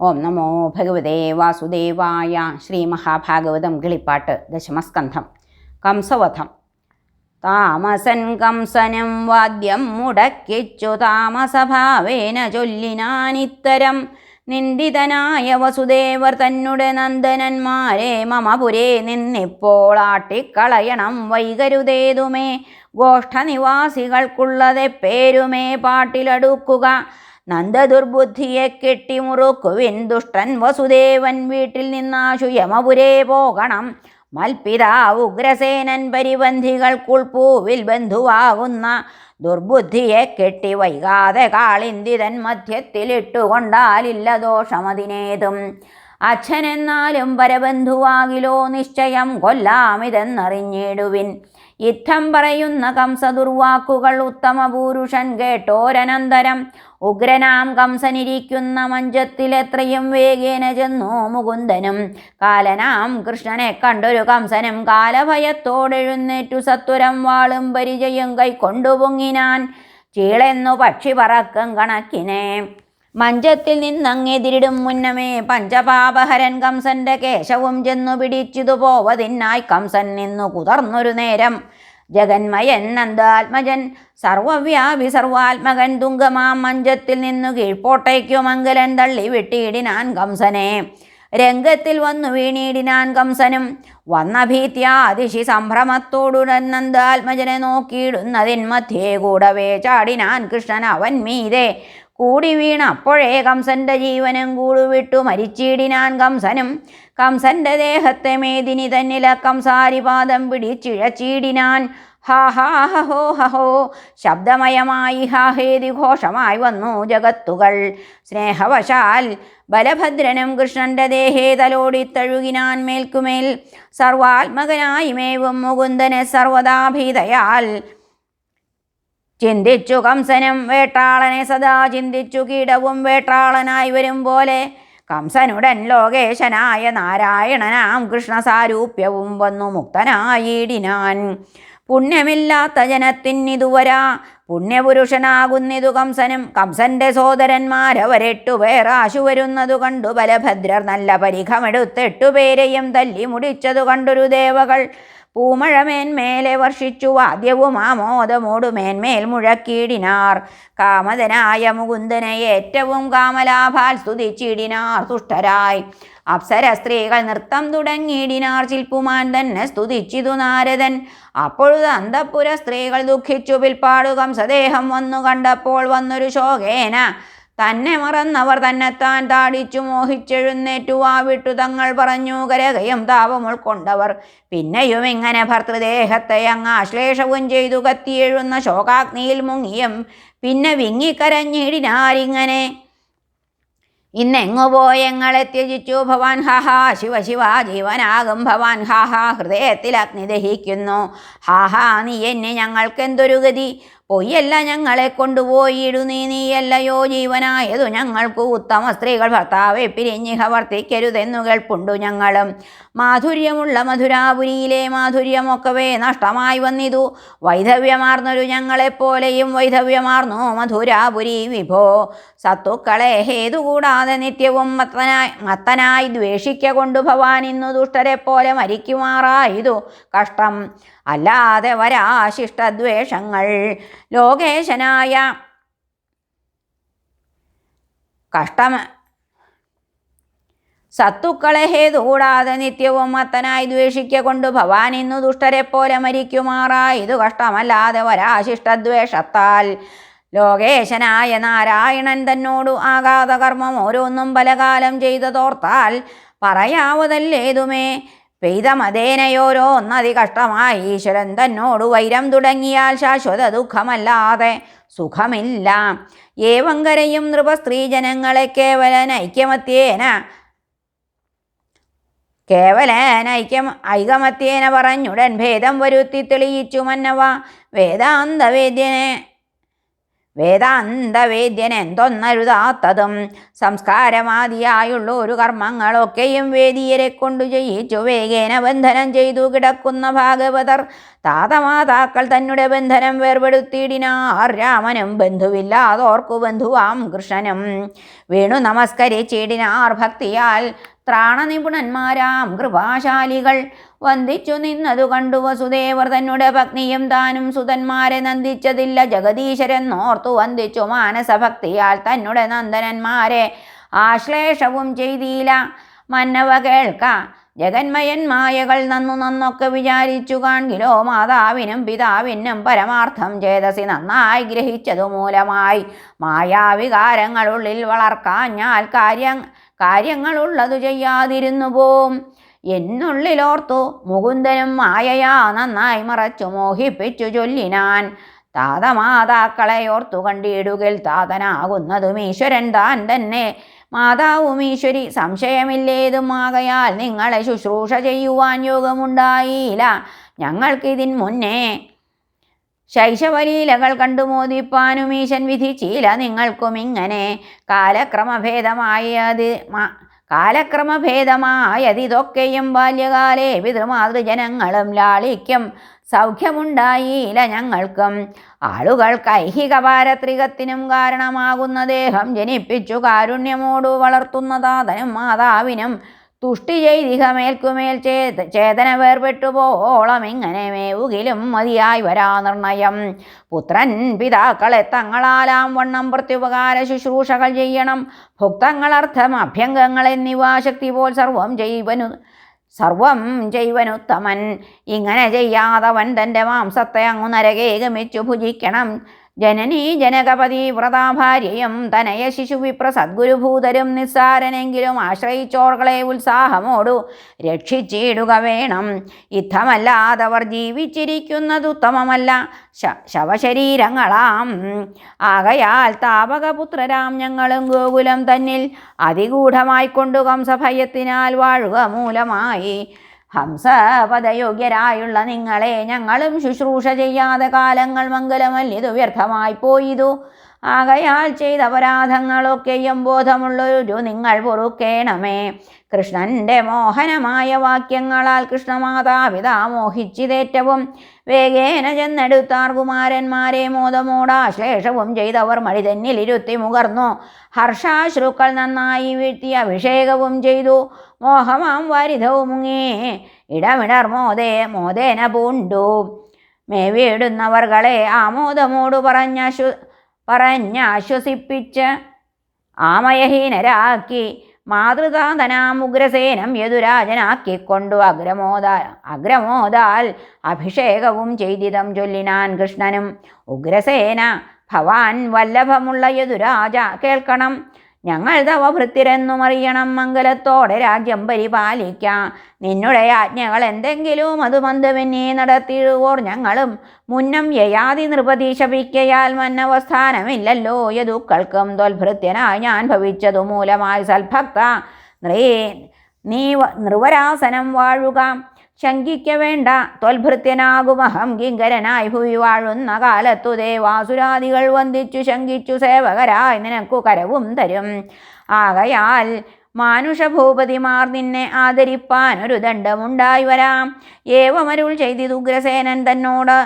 ഓം നമോ ഭഗവതേ വാസുദേവായ ശ്രീ മഹാഭാഗവതം കിളിപ്പാട്ട് ദശമസ്കന്ധം. കംസവധം. താമസൻ കംസനം വാദ്യം മുടക്കിച്ചു താമസഭാവേന ചൊല്ലിനാനിത്തരം നിന്ദിതനായ വസുദേവർ തന്നുടെ നന്ദനന്മാരെ മമപുരേ നിന്നിപ്പോൾ ആട്ടിക്കളയണം വൈകരുതേതുമേ. ഗോഷ്ഠനിവാസികൾക്കുള്ളതെ പേരുമേ. പാട്ടിലടുക്കുക. നന്ദദുർബുദ്ധിയെ കെട്ടിമുറുക്കുവിൻ ദുഷ്ടൻ വസുദേവൻ വീട്ടിൽ നിന്നാശു യമപുരേ പോകണം. മൽപിതാ ഉഗ്രസേനൻ പരിബന്ധികൾക്കുൾപ്പൂവിൽ ബന്ധുവാകുന്ന ദുർബുദ്ധിയെ കെട്ടി വൈകാതെ കാളിന്തിതൻ മധ്യത്തിലിട്ടുകൊണ്ടാലില്ല ദോഷമതിനേതും. അച്ഛനെന്നാലും പരബന്ധുവാകിലോ നിശ്ചയം കൊല്ലാമിതെന്നറിഞ്ഞിടുവിൻ. യുദ്ധം പറയുന്ന കംസദുർവാക്കുകൾ ഉത്തമ പുരുഷൻ കേട്ടോരനന്തരം ഉഗ്രനാം കംസനിരിക്കുന്ന മഞ്ചത്തിൽ എത്രയും വേഗേന ചെന്നു മുകുന്ദനും. കാലനാം കൃഷ്ണനെ കണ്ടൊരു കംസനും കാലഭയത്തോടെഴുന്നേറ്റു. സത്വരം വാളും പരിചയം കൈക്കൊണ്ടു പൊങ്ങിനാൻ ചീളെന്നു പക്ഷി പറക്കും കണക്കിനെ. മഞ്ചത്തിൽ നിന്നങ്ങെതിരിടും മുന്നമേ പഞ്ചപാപഹരൻ കംസന്റെ കേശവും ചെന്നു പിടിച്ചിതു പോവതിനായി കംസൻ നിന്നു കുതർന്നൊരു നേരം ജഗന്മയൻ നന്ദാത്മജൻ സർവവ്യാപി സർവാത്മകൻ തുങ്കമാം മഞ്ചത്തിൽ നിന്നു കീഴ്പോട്ടയ്ക്കു മംഗലൻ തള്ളി വെട്ടിയിടിനാൻ കംസനെ. രംഗത്തിൽ വന്നു വീണിടിനാൻ കംസനും വന്ന ഭീത്യാതിശി സംഭ്രമത്തോടുടൻ നന്ദാത്മജനെ നോക്കിയിടുന്നതിൻ മധ്യേ കൂടവേ ചാടിനാൻ കൃഷ്ണൻ അവൻ മീതെ. കൂടി വീണ വീണപ്പോഴേ കംസന്റെ ജീവനും കൂടുവിട്ടു. മരിച്ചിടിനാൻ കംസനും കംസന്റെ ദേഹത്തെ മേദിനി തന്നില കംസാരിപാദം പിടിച്ചിഴച്ചിടിനാൻ. ഹാ ഹാ ഹഹോ ശബ്ദമയമായി ഹാഹേതി ഘോഷമായി വന്നു ജഗത്തുകൾ. സ്നേഹവശാൽ ബലഭദ്രനും കൃഷ്ണന്റെ ദേഹേ തലോടിത്തഴുകിനാൻ മേൽക്കുമേൽ സർവാത്മകനായി മേവും മുകുന്ദനെ സർവദാഭീതയാൽ ചിന്തിച്ചു കംസനും വേട്ടാളനെ സദാ ചിന്തിച്ചു കീടവും വേട്ടാളനായി വരും പോലെ. കംസനുടൻ ലോകേശനായ നാരായണനാം കൃഷ്ണസാരൂപ്യവും വന്നു മുക്തനായിടിനാൻ. പുണ്യമില്ലാത്ത ജനത്തിനിതുവരാ. പുണ്യപുരുഷനാകുന്നിതു കംസനും. കംസന്റെ സോദരന്മാരവരെട്ടു ആശു വരുന്നതു കണ്ടു. ബലഭദ്രർ നല്ല പരിഖമെടുത്തെട്ടുപേരെയും തല്ലി മുടിച്ചതു കണ്ടൊരു ദേവകൾ. പൂമഴമേന്മേലെ വർഷിച്ചു വാദ്യവും ആമോദമോടു മേന്മേൽ മുഴക്കിയിടിനാർ. കാമതനായ മുകുന്ദനെ ഏറ്റവും കാമലാഭാൽ സ്തുതിച്ചിടിനാർ തുഷ്ടരായി. അപ്സര സ്ത്രീകൾ നൃത്തം തുടങ്ങിയിടിനാർ ശില്പുമാൻ തന്നെ സ്തുതിച്ചിതു നാരദൻ. അപ്പോഴത് അന്തപ്പുര സ്ത്രീകൾ ദുഃഖിച്ചു പിൽപ്പാടുകം സദേഹം വന്നു കണ്ടപ്പോൾ വന്നൊരു ശോകേന. തന്നെ മറന്നവർ തന്നെ തന്നെത്താൻ താടിച്ചു മോഹിച്ചെഴുന്നേറ്റു വാവിട്ടു തങ്ങൾ പറഞ്ഞു കരകയും താപം ഉൾക്കൊണ്ടവർ. പിന്നെയും ഇങ്ങനെ ഭർത്തൃദേഹത്തെ അങ്ങ് ആശ്ലേഷവും ചെയ്തു കത്തിയെഴുന്ന ശോകാഗ്നിയിൽ മുങ്ങിയും പിന്നെ വിങ്ങിക്കരഞ്ഞിടിനാരിങ്ങനെ ഇന്നെങ്ങു പോയങ്ങളെ ത്യജിച്ചു ഭവാൻ ഹാഹാ ശിവ ശിവ ജീവനാകും ഭവാൻ ഹാഹാ ഹൃദയത്തിൽ അഗ്നി ദഹിക്കുന്നു. ഹാഹാ നീ എന്നെ ഞങ്ങൾക്കെന്തൊരു ഗതി? പൊയ്യല്ല ഞങ്ങളെ കൊണ്ടുപോയിടുന്നീ നീയല്ലയോ ജീവനായതു ഞങ്ങൾക്കു ഉത്തമ സ്ത്രീകൾ ഭർത്താവെ പിരിഞ്ഞിഹ വർത്തിക്കരുതെന്നു കേൾപ്പുണ്ടു ഞങ്ങളും. മാധുര്യമുള്ള മധുരാപുരിയിലെ മാധുര്യമൊക്കവേ നഷ്ടമായി വന്നിതു. വൈധവ്യമാർന്നൊരു ഞങ്ങളെപ്പോലെയും വൈധവ്യമാർന്നു മധുരാപുരി വിഭോ. സത്തുക്കളെ ഹേതുകൂടാതെ നിത്യവും മത്തനായി മത്തനായി ദ്വേഷിക്ക കൊണ്ടു ഭവാൻ ഇന്നു ദുഷ്ടരെ പോലെ മരിക്കുമാറായതു കഷ്ടം. അല്ലാതെ വരാശിഷ്ടദ്വേഷങ്ങൾ. ലോകേശനായ കഷ്ടം സത്തുക്കളെ ഹേതു കൂടാതെ നിത്യവും മത്തനായി ദ്വേഷിക്ക കൊണ്ട് ഭവാൻ ഇന്നു ദുഷ്ടരെ പോലെ മരിക്കുമാറായതു കഷ്ടമല്ലാതെ വരാശിഷ്ടദ്വേഷത്താൽ ലോകേശനായ നാരായണൻ തന്നോടു ആഘാത കർമ്മം ഓരോന്നും പലകാലം ചെയ്തതോർത്താൽ പറയാവതല്ലേതുമേ? പെയ്ത മതേനയോരോന്നതി കഷ്ടമായി. ഈശ്വരൻ തന്നോട് വൈരം തുടങ്ങിയാൽ ശാശ്വത ദുഃഖമല്ലാതെ സുഖമില്ല. ഏവങ്കരയും നൃപ സ്ത്രീജനങ്ങളെ കേവലൻ ഐക്യമത്യേന കേവലൻ ഐക്യം ഐകമത്യേന പറഞ്ഞുടൻ ഭേദം വരുത്തി തെളിയിച്ചു മന്നവ വേദാന്തവേദ്യനെ വേദാന്തവേദ്യൻ എന്തൊന്നരുതാത്തതും സംസ്കാരമാദിയായുള്ള ഒരു കർമ്മങ്ങളൊക്കെയും വേദിയരെ കൊണ്ടു ചെയ്യിച്ചു. വേഗേന ബന്ധനം ചെയ്തു കിടക്കുന്ന ഭാഗവതർ താതമാതാക്കൾ തന്നെ ബന്ധനം വേർപെടുത്തിയിടിനാർ. രാമനും ബന്ധുവില്ലാതോർക്കു ബന്ധുവാം കൃഷ്ണനും വേണു നമസ്കരിച്ചിടിനാർ. ഭക്തിയാൽ ത്രാണനിപുണന്മാരാം കൃപാശാലികൾ വന്ദിച്ചു നിന്നതു കണ്ടു വസുദേവർ തന്നെ പത്നിയും താനും സുതന്മാരെ നന്ദിച്ചതില്ല. ജഗദീശരെന്നോർത്തു വന്ദിച്ചു മാനസഭക്തിയാൽ തന്നുടെ നന്ദനന്മാരെ. ആശ്ലേഷവും ചെയ്തില്ല. മന്നവ കേൾക്ക. ജഗന്മയൻ മായകൾ നന്നു നന്നൊക്കെ വിചാരിച്ചു കാൺകിലോ മാതാവിനും പിതാവിനും പരമാർത്ഥം ചേതസി നന്നായി ഗ്രഹിച്ചതു മൂലമായി. മായാവികാരങ്ങളുള്ളിൽ വളർക്കാഞ്ഞാൽ കാര്യ കാര്യങ്ങളുള്ളതു ചെയ്യാതിരുന്നു പോം. എന്നുള്ളിലോർത്തു മുകുന്ദനും മായയാ നന്നായി മറച്ചു മോഹിപ്പിച്ചു ചൊല്ലിനാൻ. താതമാതാക്കളെ ഓർത്തു കണ്ടിടുകിൽ താതനാകുന്നതും ഈശ്വരൻ താൻ തന്നെ. മാതാവും ഈശ്വരി സംശയമില്ലേതുമാകയാൽ നിങ്ങളെ ശുശ്രൂഷ ചെയ്യുവാൻ യോഗമുണ്ടായില്ല. ഞങ്ങൾക്കിതിൻ മുന്നേ ശൈശവലീലകൾ കണ്ടു മോദിപ്പാനും ഈശൻ വിധിച്ചില്ല നിങ്ങൾക്കും ഇങ്ങനെ കാലക്രമഭേദമായത് കാലക്രമഭേദമായതിതൊക്കെയും ബാല്യകാലേ പിതൃമാതൃജനങ്ങളും ലാളിക്കും സൗഖ്യമുണ്ടായില്ല ഞങ്ങൾക്കും. ആളുകൾ കൈഹിക പാരത്രികത്തിനും കാരണമാകുന്ന ദേഹം ജനിപ്പിച്ചു കാരുണ്യമോടു വളർത്തുന്ന താതനും മാതാവിനും തുഷ്ടി ചെയ്തിഹ മേൽക്കുമേൽ ചേത ചേതന വേർപെട്ടു പോളം ഇങ്ങനെ മേവുകിലും മതിയായി വരാ നിർണയം. പുത്രൻ പിതാക്കളെ തങ്ങളാലാം വണ്ണം പ്രത്യുപകാര ശുശ്രൂഷകൾ ചെയ്യണം. ഭുക്തങ്ങളർത്ഥം അഭ്യംഗങ്ങൾ എന്നിവ ശക്തി പോൽ സർവം ചെയ്വനു സർവം ചെയ്വനുത്തമൻ. ഇങ്ങനെ ചെയ്യാതവൻ തന്റെ മാംസത്തെ അങ്ങു നരകേ ഗമിച്ചു ഭുജിക്കണം. ജനനീ ജനകപതി വ്രതാഭാര്യയും തനയ ശിശു വിപ്ര സദ്ഗുരുഭൂതരും നിസ്സാരനെങ്കിലും ആശ്രയിച്ചോർകളെ ഉത്സാഹമോടു രക്ഷിച്ചിടുക വേണം. യുദ്ധമല്ലാതവർ ജീവിച്ചിരിക്കുന്നതുത്തമമല്ല ശ ശവശരീരങ്ങളാം. ആകയാൽ താപകപുത്രരാം ഞങ്ങളും ഗോകുലം തന്നിൽ അതിഗൂഢമായിക്കൊണ്ടു കംസഭയത്തിനാൽ വാഴുക മൂലമായി. ഹംസപദയോഗ്യരായുള്ള നിങ്ങളെ ഞങ്ങളും ശുശ്രൂഷ ചെയ്യാതെ കാലങ്ങൾ മംഗലമല്ലിതു വ്യർത്ഥമായി പോയിതു. ആകയാൽ ചെയ്ത അപരാധങ്ങളൊക്കെയും ബോധമുള്ളൊരു നിങ്ങൾ പൊറുക്കേണമേ. കൃഷ്ണന്റെ മോഹനമായ വാക്യങ്ങളാൽ കൃഷ്ണമാതാപിതാ മോഹിച്ചിതേറ്റവും. വേഗേന ചെന്നെടുത്താർ കുമാരന്മാരെ മോദമോടാശ്ലേഷവും ചെയ്തവർ മഴി തന്നിലിരുത്തി മുകർന്നു. ഹർഷാശ്രുക്കൾ നന്നായി വീഴ്ത്തി അഭിഷേകവും ചെയ്തു. മോഹമാം വരിതവും മുങ്ങേ ഇടമിടർ മോദേ മോദേന പൂണ്ടു. മേവിയിടുന്നവർകളെ ആമോദമോടു പറഞ്ഞാശ്വ പറഞ്ഞാശ്വസിപ്പിച്ച് ആമയഹീനരാക്കി മാതൃതാതനാമുഗ്രസേനം യദുരാജനാക്കിക്കൊണ്ടു അഗ്രമോദ അഗ്രമോദാൽ അഭിഷേകവും ചെയ്തിതം ചൊല്ലിനാൻ കൃഷ്ണനും. ഉഗ്രസേന ഭവാൻ വല്ലഭമുള്ള യദുരാജ കേൾക്കണം. ഞങ്ങൾ തവ ഭൃത്തിരെന്നും അറിയണം മംഗലത്തോടെ രാജ്യം പരിപാലിക്കാം. നിന്നുടെ ആജ്ഞകൾ എന്തെങ്കിലും അത് മന്ദവെന്നെ നടത്തിയിടുവോർ ഞങ്ങളും. മുന്നം യയാതി നൃപതി ശപിക്കയാൽ മന്നവസ്ഥാനമില്ലല്ലോ. യദുക്കൾക്കും തൊൽഭൃത്യനായി ഞാൻ ഭവിച്ചതു മൂലമായി സൽഭക്ത. നൃ നൃവരാസനം വാഴുക. ശങ്കിക്ക വേണ്ട ത്വൽഭൃത്യനാകുമഹം കിങ്കരനായി ഭൂവി വാഴുന്ന കാലത്തു ദേവാസുരാദികൾ വന്ദിച്ചു ശങ്കിച്ചു സേവകരായി നിനക്കു കരവും തരും. ആകയാൽ മാനുഷഭൂപതിമാർ നിന്നെ ആദരിപ്പാൻ ഒരു ദണ്ഡമുണ്ടായി വരാം. ഏവമരുൾ ചെയ്തിതു ഉഗ്രസേനൻ തന്നോട്.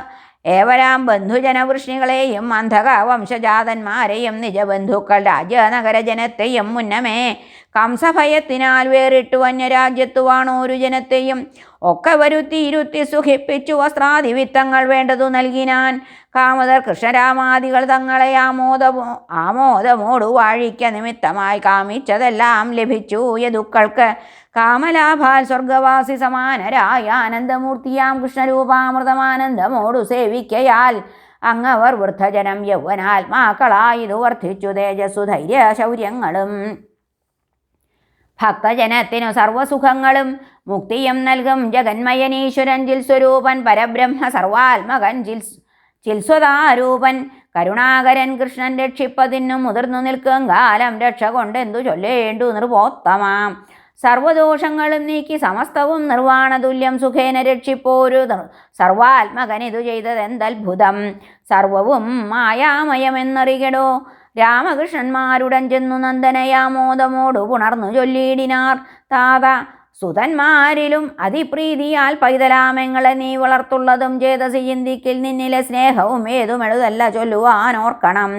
ഏവരാം ബന്ധുജനവൃഷ്ണികളെയും അന്ധക വംശജാതന്മാരെയും നിജബന്ധുക്കൾ രാജ്യനഗര ജനത്തെയും മുന്നമേ കംസഭയത്തിനാൽ വേറിട്ടു അന്യരാജ്യത്തു വാണോരു ജനത്തെയും. ഒക്കെ വരുത്തി ഇരുത്തി സുഖിപ്പിച്ചു വസ്ത്രാതിവിത്തങ്ങൾ വേണ്ടതു നൽകിനാൻ. കാമതർ കൃഷ്ണരാമാദികൾ തങ്ങളെ ആമോദമോ ആമോദമോടു വാഴിക്ക നിമിത്തമായി കാമിച്ചതെല്ലാം ലഭിച്ചു. യദുക്കൾക്ക് കാമലാഭാൽ സ്വർഗവാസി സമാനരായ ആനന്ദമൂർത്തിയാം കൃഷ്ണരൂപാമൃതമാനന്ദമോടു സേവിക്കയാൽ അങ്ങവർ വൃദ്ധജനം യൗവനാത്മാക്കളായിതു വർദ്ധിച്ചു. തേജസ്സു ധൈര്യ ശൗര്യങ്ങളും ഭക്തജനത്തിനു സർവസുഖങ്ങളും മുക്തിയും നൽകും ജഗന്മയനീശ്വരൻ ജിൽ സ്വരൂപൻ പരബ്രഹ്മ സർവാത്മകൻ ജിൽ ചിൽസ്വതാരൂപൻ കരുണാകരൻ കൃഷ്ണൻ രക്ഷിപ്പതിനും മുതിർന്നു നിൽക്കും കാലം രക്ഷ കൊണ്ടെന്തു ചൊല്ലേണ്ടു നിർവോത്തമാം. സർവദോഷങ്ങളും നീക്കി സമസ്തവും നിർവാണതുല്യം സുഖേന രക്ഷിപ്പോരു സർവാത്മകൻ ഇതു ചെയ്തതെന്തത്ഭുതം. സർവവും മായാമയമെന്നറികടോ രാമകൃഷ്ണന്മാരുടൻ ചെന്നു നന്ദനയാമോദമോടു പുണർന്നു ചൊല്ലിയിടിനാർ. താത സുതന്മാരിലും അതിപ്രീതിയാൽ പൈതലാമങ്ങളെ നീ വളർത്തുള്ളതും ചേതസി ചിന്തിക്കിൽ നിന്നിലെ സ്നേഹവും ഏതുമെഴുതല്ല ചൊല്ലുവാൻ ഓർക്കണം.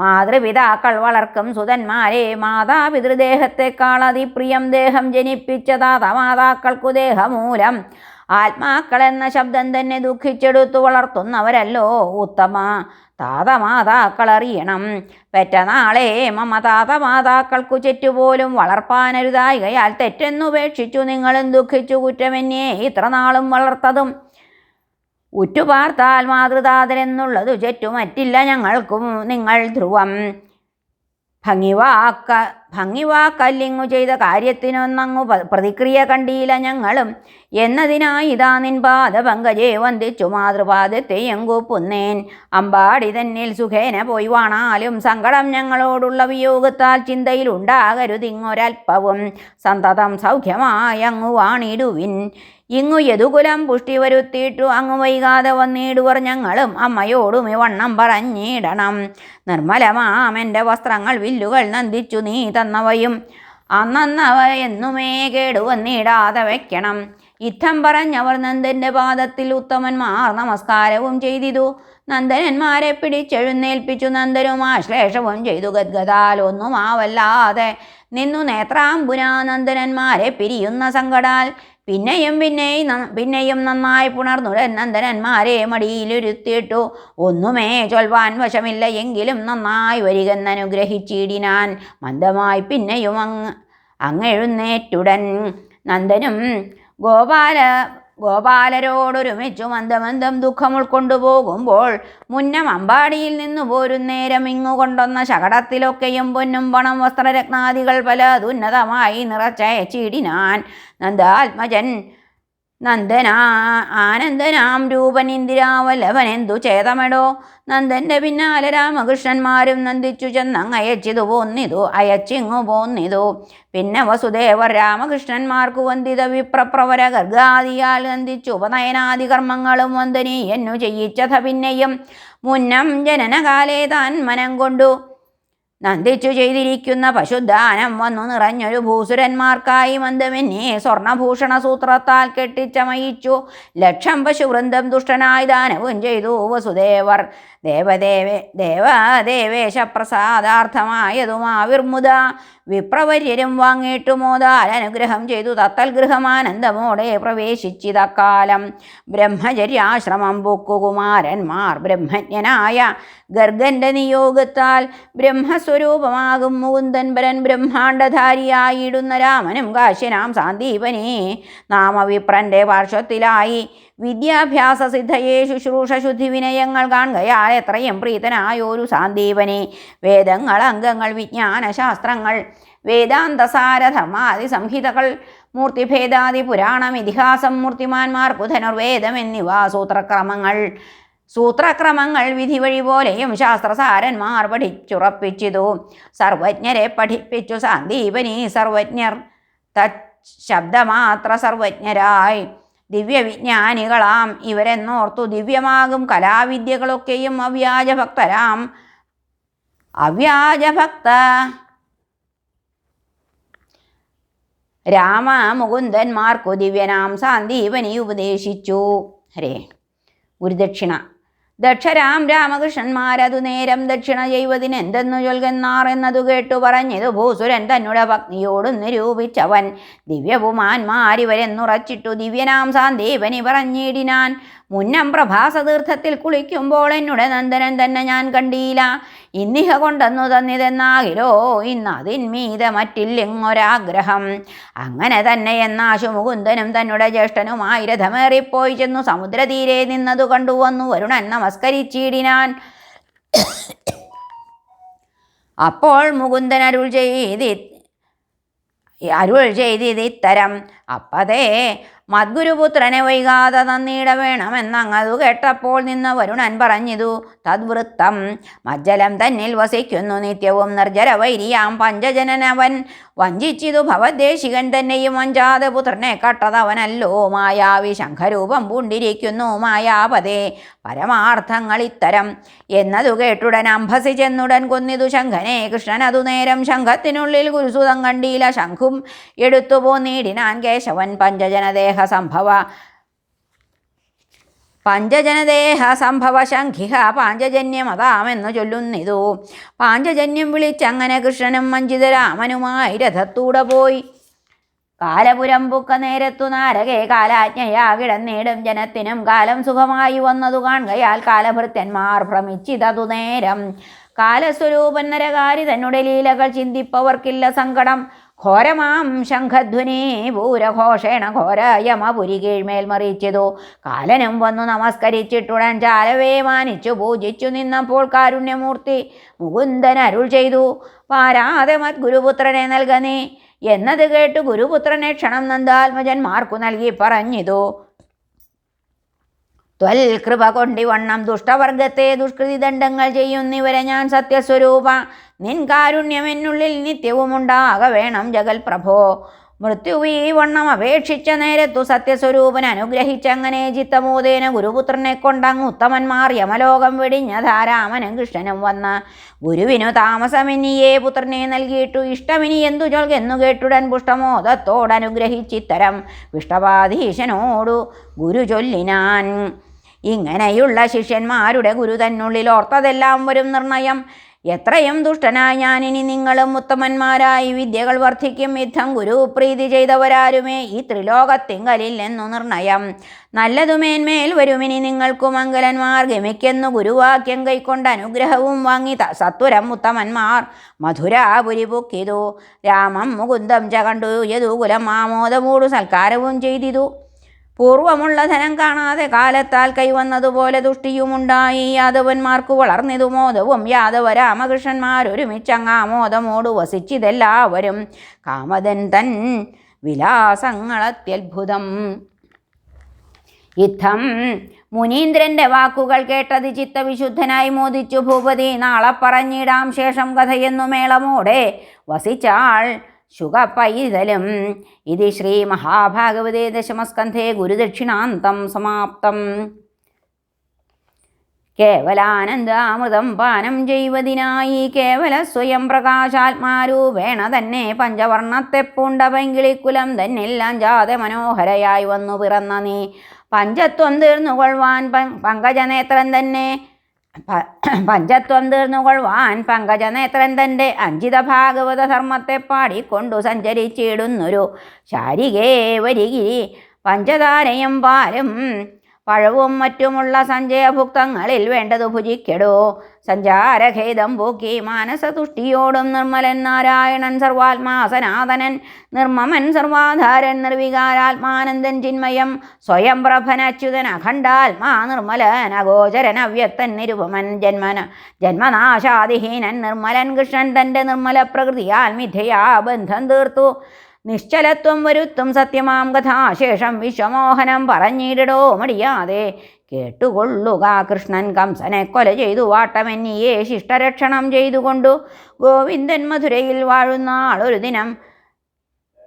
മാതൃപിതാക്കൾ വളർക്കും സുതന്മാരെ മാതാപിതൃദേഹത്തെക്കാൾ അതിപ്രിയം ദേഹം ജനിപ്പിച്ച താത മാതാക്കൾക്കു ദേഹമൂലം ആത്മാക്കൾ എന്ന ശബ്ദം തന്നെ ദുഃഖിച്ചെടുത്തു വളർത്തുന്നവരല്ലോ ഉത്തമ. താതമാതാക്കൾ അറിയണം പെറ്റ നാളെ മമ താതമാതാക്കൾക്കു ചെറ്റുപോലും വളർപ്പാനരുതായികയാൽ തെറ്റെന്നുപേക്ഷിച്ചു നിങ്ങളും ദുഃഖിച്ചു കുറ്റമെന്നെ ഇത്ര നാളും വളർത്തതും. ഉറ്റുപാർത്താൽ മാതൃതാതരെന്നുള്ളതു ചെറ്റു മറ്റില്ല ഞങ്ങൾക്കും നിങ്ങൾ ധ്രുവം. ഭംഗിവാക്ക ഭംഗിവാക്കല്ലിങ്ങു ചെയ്ത കാര്യത്തിനൊന്നങ്ങു പ്രതിക്രിയ കണ്ടീല ഞങ്ങളും. എന്നതിനായി ഇതാ നിൻ പാത പങ്കജേ വന്ദിച്ചു മാതൃപാദത്തെ കൂപ്പുന്നേൻ അമ്പാടി തന്നിൽ സുഖേന പോയി വാണാലും സങ്കടം ഞങ്ങളോടുള്ള വിയോഗത്താൽ ചിന്തയിൽ ഉണ്ടാകരുതിങ്ങൊരൽപ്പവും സന്തതം സൗഖ്യമായി അങ്ങു വാണിടുവിൻ. ഇങ്ങു യദുകുലം പുഷ്ടി വരുത്തിയിട്ടു അങ്ങു വൈകാതെ വന്നിടുവർ ഞങ്ങളും അമ്മയോടും ഇവണ്ണം പറഞ്ഞിടണം. നിർമ്മലമാമെന്റെ വസ്ത്രങ്ങൾ വില്ലുകൾ നന്ദിച്ചു നീ തന്നവയും അന്നന്നവ എന്നുമേ കേടുവന്നിടാതെ വയ്ക്കണം ഇത്തം പറഞ്ഞവർ നന്ദന്റെ പാദത്തിൽ ഉത്തമന്മാർ നമസ്കാരവും ചെയ്തിതു. നന്ദനന്മാരെ പിടിച്ചെഴുന്നേൽപ്പിച്ചു. നന്ദനും ആശ്ലേഷവും ചെയ്തു. ഗദ്ഗതാൽ ഒന്നും ആവല്ലാതെ നിന്നു നേത്രാംബുനാ നന്ദനന്മാരെ പിരിയുന്ന സങ്കടാൽ പിന്നെയും പിന്നെയും പിന്നെയും നന്നായി പുണർന്നു. നന്ദനന്മാരെ മടിയിലിരുത്തിയിട്ടു. ഒന്നുമേ ചൊൽവാൻ വശമില്ല. എങ്കിലും നന്നായി വരികെന്നനുഗ്രഹിച്ചിടിനാൻ. മന്ദമായി പിന്നെയും അങ്ങ് അങ്ങെഴുന്നേറ്റുടൻ നന്ദനും ഗോപാല ഗോപാലരോടൊരുമിച്ചു മന്ദമന്ദം ദുഃഖം ഉൾക്കൊണ്ടുപോകുമ്പോൾ മുന്നം അമ്പാടിയിൽ നിന്നു പോരും നേരം ഇങ്ങുകൊണ്ടൊന്ന ശകടത്തിലൊക്കെയും പൊന്നും പണം വസ്ത്രരത്നാദികൾ പലതുന്നതമായി നിറച്ചയച്ചിടിനാൻ നന്ദാത്മജൻ നന്ദനാ ആനന്ദനാം രൂപൻ ഇന്ദിരാവല്ലഭനെന്തു ചേതമെടോ? നന്ദന്റെ പിന്നാലെ രാമകൃഷ്ണന്മാരും നന്ദിച്ചു ചെന്നങ് അയച്ചിതു പോന്നിതു അയച്ചിങ്ങു പോന്നിതു. പിന്നെ വസുദേവർ രാമകൃഷ്ണന്മാർക്കു വന്ദിത വിപ്രപ്രവര ഗർഗാദിയാൽ നന്ദിച്ചു. ഉപനയനാദി കർമ്മങ്ങളും വന്ദനീയെന്നു ചെയ്യിച്ചത പിന്നെയും. മുന്നം ജനനകാലേ താൻ മനം കൊണ്ടു. നന്ദിച്ചു ചെയ്തിരിക്കുന്ന പശുദാനം വന്നു നിറഞ്ഞൊരു ഭൂസുരന്മാർക്കായി മന്ദമിന്നെ സ്വർണഭൂഷണ സൂത്രത്താൽ കെട്ടിച്ചമയിച്ചു. ലക്ഷം പശുവൃന്ദം ദുഷ്ടനായി ദാനവും ചെയ്തു വസുദേവർ. ദേവദേവേ ദേവദേവേശ പ്രസാദാർത്ഥമായതുമാവിർമുത വിപ്രവര്യരും വാങ്ങിയിട്ടു മോദാൽ അനുഗ്രഹം ചെയ്തു തത്തൽ ഗൃഹമാനന്ദമോടെ പ്രവേശിച്ചിതക്കാലം. ബ്രഹ്മചര്യാശ്രമം ബുക്കുകുമാരന്മാർ ബ്രഹ്മജ്ഞനായ ഗർഗന്റെ നിയോഗത്താൽ ബ്രഹ്മസ്വരൂപമാകും മുകുന്ദൻ പരൻ ബ്രഹ്മാണ്ഡധാരിയായിടുന്ന രാമനും കാശ്യനാം സാന്ദീപനെ. നാമവിപ്രന്റെ പാർശ്വത്തിലായി വിദ്യാഭ്യാസ സിദ്ധയെ ശുശ്രൂഷ ശുദ്ധി വിനയങ്ങൾ കാണുകയാൽ എത്രയും പ്രീതനായൊരു സാന്ദീപനെ. വേദങ്ങൾ അംഗങ്ങൾ വിജ്ഞാനശാസ്ത്രങ്ങൾ ശാസ്ത്രങ്ങൾ വേദാന്തസാര സംഹിതകൾ മൂർത്തിഭേദാദി പുരാണം ഇതിഹാസം മൂർത്തിമാന്മാർ പുധനുർവേദം എന്നിവ സൂത്രക്രമങ്ങൾ. സൂത്രക്രമങ്ങൾ വിധി വഴി പോലെയും ശാസ്ത്രസാരന്മാർ പഠിച്ചുറപ്പിച്ചിതു. സർവജ്ഞരെ പഠിപ്പിച്ചു സാന്ദീപനി സർവജ്ഞർ. ശബ്ദമാത്ര സർവജ്ഞരായി. ദിവ്യവിജ്ഞാനികളാം. ഇവരെന്നോർത്തു ദിവ്യമാകും കലാവിദ്യകളൊക്കെയും അവ്യാജഭക്തരാം. അവ്യാജഭക്ത രാമ മുകുന്ദന്മാർക്കു ദിവ്യനാം സാന്ദീപനി ഉപദേശിച്ചു. ഹരേ. ഗുരുദക്ഷിണ. ദക്ഷരാം രാമകൃഷ്ണന്മാരതു നേരം ദക്ഷിണ ചെയ്വതിന് എന്തെന്നു ചൊൽകുന്നാർ എന്നതു കേട്ടു പറഞ്ഞതു ഭൂസുരൻ തന്നുടെ ഭക്തിയോടും നിരൂപിച്ചവൻ. ദിവ്യപുമാന്മാരിവരെന്നുറച്ചിട്ടു ദിവ്യനാം സാന്ദീപനി പറഞ്ഞിടിനാൻ. മുന്നം പ്രഭാസതീർത്ഥത്തിൽ കുളിക്കുമ്പോൾ എന്നുടെ നന്ദനൻ തന്നെ ഞാൻ കണ്ടീല ഇന്നിഹ കൊണ്ടെന്നു തന്നിതെന്നാകിലോ? ഇന്ന് അതിന്മീതെ മറ്റില്ലെങ്ങൊരാഗ്രഹം. അങ്ങനെ തന്നെ എന്നാശു മുകുന്ദനും തന്നുടെ ജ്യേഷ്ഠനുമായി രഥമേറിപ്പോയി ചെന്നു. സമുദ്രതീരെ നിന്നതു കണ്ടുവന്നു വരുണൻ നമസ്കരിച്ചിടിനാൻ. അപ്പോൾ മുകുന്ദൻ അരുൾ ചെയ്തി അരുൾ ചെയ്തിത്തരം അപ്പതേ മദ്ഗുരുപുത്രനെ വൈകാതെ നന്ദിയിട വേണമെന്നങ്ങതു കേട്ടപ്പോൾ നിന്ന് വരുണൻ പറഞ്ഞിതു തദ്വൃത്തം മജ്ജലം തന്നിൽ വസിക്കുന്നു നിത്യവും നിർജര വൈരിയാം പഞ്ചജനനവൻ. വഞ്ചിച്ചിതു ഭവദ്ദേശികൻ തന്നെയും വഞ്ചാതെ പുത്രനെ കട്ടതവനല്ലോ. മായാവി ശംഖരൂപം പൂണ്ടിരിക്കുന്നു മായാപതേ. പരമാർത്ഥങ്ങൾ ഇത്തരം. എന്നതു കേട്ടുടൻ അംഭസി ചെന്നുടൻ കൊന്നിതു ശംഖനെ. കൃഷ്ണൻ അതു നേരം ശംഖത്തിനുള്ളിൽ ഗുരുസുതം കണ്ടീല ശംഖും എടുത്തു പോന്നീടിനാൻ കേശവൻ പഞ്ചജനദേഹ സംഭവ പഞ്ചജനദേഹ സംഭവ ശംഖിഹ പാഞ്ചജന്യമതാമെന്നു ചൊല്ലുന്നിതു. പാഞ്ചജന്യം വിളിച്ചങ്ങനെ കൃഷ്ണനും മഞ്ജിതരാമനുമായി രഥത്തൂടെ പോയി. കാലപുരം പുക്ക നേരത്തു നാരകെ കാലാജ്ഞയാ കിടന്നിടും ജനത്തിനും കാലം സുഖമായി വന്നതു കാണുകയാൽ കാലഭൃത്യന്മാർ ഭ്രമിച്ചിതതു നേരം. കാലസ്വരൂപൻ നരകാരി തന്നുടെ ലീലകൾ ചിന്തിപ്പവർക്കില്ല സങ്കടം. ഘോരമാം ശംഖധ്വനി ഘോരയമ പുരി കീഴ്മേൽ മറിച്ചതു കാലനും വന്നു നമസ്കരിച്ചിട്ടുടൻ ചാലവേ മാനിച്ചു പൂജിച്ചു നിന്നപ്പോൾ കാരുണ്യമൂർത്തി മുകുന്ദൻ അരുൾ ചെയ്തു പാരാതെ മത് ഗുരുപുത്രനെ നൽകനേ എന്നത് കേട്ട് ഗുരുപുത്രനെ ക്ഷണം നന്ദാത്മജന്മാർക്കു നൽകി പറഞ്ഞിതു. ത്വൽ കൃപ കൊണ്ടിവണ്ണം ദുഷ്ടവർഗത്തെ ദുഷ്കൃതി ദണ്ഡങ്ങൾ ചെയ്യുന്നിവരെ ഞാൻ സത്യസ്വരൂപ. നിൻ കാരുണ്യം എന്നുള്ളിൽ നിത്യവും ഉണ്ടാക വേണം ജഗൽ പ്രഭോ. മൃത്യുവീ വണ്ണം അപേക്ഷിച്ച നേരത്തു സത്യസ്വരൂപൻ അനുഗ്രഹിച്ചങ്ങനെ ചിത്തമോദേന ഗുരുപുത്രനെ കൊണ്ടങ്ങ് ഉത്തമന്മാർ യമലോകം വെടിഞ്ഞ ധാരാമനും കൃഷ്ണനും വന്ന്. ഗുരുവിനു താമസമിനിയേ പുത്രനെ നൽകിയിട്ടു ഇഷ്ടമിനി എന്തു ചൊൽകെന്നു കേട്ടുടൻ പുഷ്ടമോദത്തോടനുഗ്രഹിച്ചിത്തരം വിഷ്ടപാധീശനോടു ഗുരു ചൊല്ലിനാൻ. ഇങ്ങനെയുള്ള ശിഷ്യന്മാരുടെ ഗുരു തന്നുള്ളിൽ ഓർത്തതെല്ലാം വരും നിർണയം. എത്രയും ദുഷ്ടനായ ഞാനിനി നിങ്ങളും ഉത്തമന്മാരായി വിദ്യകൾ വർദ്ധിക്കും യുദ്ധം ഗുരു പ്രീതി ചെയ്തവരാരുമേ ഈ ത്രിലോകത്തിങ്കലിൽ എന്നു നിർണയം. നല്ലതുമേന്മേൽ വരുമിനി നിങ്ങൾക്കു മംഗലന്മാർ ഗമിക്കെന്നു ഗുരുവാക്യം കൈക്കൊണ്ട് അനുഗ്രഹവും വാങ്ങി സത്വരം ഉത്തമന്മാർ. മധുരാപുരി പൊക്കിതു. രാമം മുകുന്ദം ചകണ്ടു. കണ്ടു യദുകുലം ആമോദമൂടു സൽക്കാരവും ചെയ്തിതു. പൂർവമുള്ള ധനം കാണാതെ കാലത്താൽ കൈവന്നതുപോലെ ദുഷ്ടിയുമുണ്ടായി. യാദവന്മാർക്ക് വളർന്നിതു മോദവും യാദവ രാമകൃഷ്ണന്മാരൊരുമിച്ചങ്ങാമോദമോട് വസിച്ചിതെല്ലാവരും. കാമതൻ തൻ വിലാസങ്ങളത്യത്ഭുതം. യുദ്ധം മുനീന്ദ്രന്റെ വാക്കുകൾ കേട്ടത് ചിത്തവിശുദ്ധനായി മോദിച്ചു ഭൂപതി. നാളെ പറഞ്ഞിടാം ശേഷം കഥയെന്നു മേളമോടെ വസിച്ചാൾ ശുഗപൈതലും ഇത് ശ്രീ മഹാഭാഗവതേ ദശമസ്കന്ധേ ഗുരുദക്ഷിണാന്തം സമാപ്തം. കേവലാനന്ദാമൃതം പാനം ചെയ്വതിനായി കേവല സ്വയം പ്രകാശാത്മാരൂപേണ തന്നെ പഞ്ചവർണത്തെ പൂണ്ട പൈങ്കിളിക്കുലം തന്നെല്ലാം ജാതെ മനോഹരയായി വന്നു പിറന്ന നീ. പഞ്ചത്വം തീർന്നുകൊള്ളുവാൻ പങ്കജനേത്രം തന്നെ പഞ്ചത്വം തീർന്നുകൊള്ളുവാൻ പങ്കജനേത്രൻ തന്റെ അഞ്ചിത ഭാഗവത ധർമ്മത്തെ പാടിക്കൊണ്ടു സഞ്ചരിച്ചിടുന്നൊരു ശാരികേ വരികിരി പഞ്ചതാരയും പാലും പഴവും മറ്റുമുള്ള സഞ്ചയഭുക്തങ്ങളിൽ വേണ്ടതു ഭുജിക്കെടോ. സഞ്ചാരഖേദം പൂക്കി മാനസതുഷ്ടിയോടും നിർമ്മലൻ നാരായണൻ സർവാത്മാ സനാതനൻ നിർമ്മമൻ സർവാധാരൻ നിർവികാരാത്മാനന്ദൻ ചിന്മയം സ്വയം പ്രഭനച്യുതൻ അഖണ്ഡാത്മാ നിർമ്മലൻ അഗോചരൻ അവ്യക്തൻ നിരുപമൻ ജന്മന ജന്മനാശാദിഹീനൻ നിർമ്മലൻ കൃഷ്ണൻ തന്റെ നിർമ്മല പ്രകൃതിയാൽ മിഥയാ ബന്ധം തീർത്തു. നിശ്ചലത്വം വരുത്തും സത്യമാം കഥാശേഷം വിശ്വമോഹനം പറഞ്ഞിടടോ മടിയാതെ. കേട്ടുകൊള്ളുക കൃഷ്ണൻ കംസനെ കൊല ചെയ്തു വാട്ടമെന്നിയെ ശിഷ്ടരക്ഷണം ചെയ്തുകൊണ്ടു. ഗോവിന്ദൻ മധുരയിൽ വാഴുന്ന ആളൊരു ദിനം.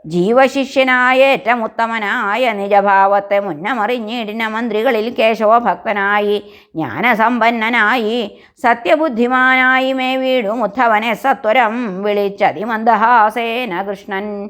ജീവശിഷ്യനായ ഏറ്റമുത്തമനായ നിജഭാവത്തെ മുന്നമറിഞ്ഞിടിന മന്ത്രികളിൽ കേശവഭക്തനായി. ജ്ഞാനസമ്പന്നനായി. സത്യബുദ്ധിമാനായി മേ വീടും ഉദ്ധവനെ സത്വരം വിളിച്ചതിമന്ദഹാസേന കൃഷ്ണൻ.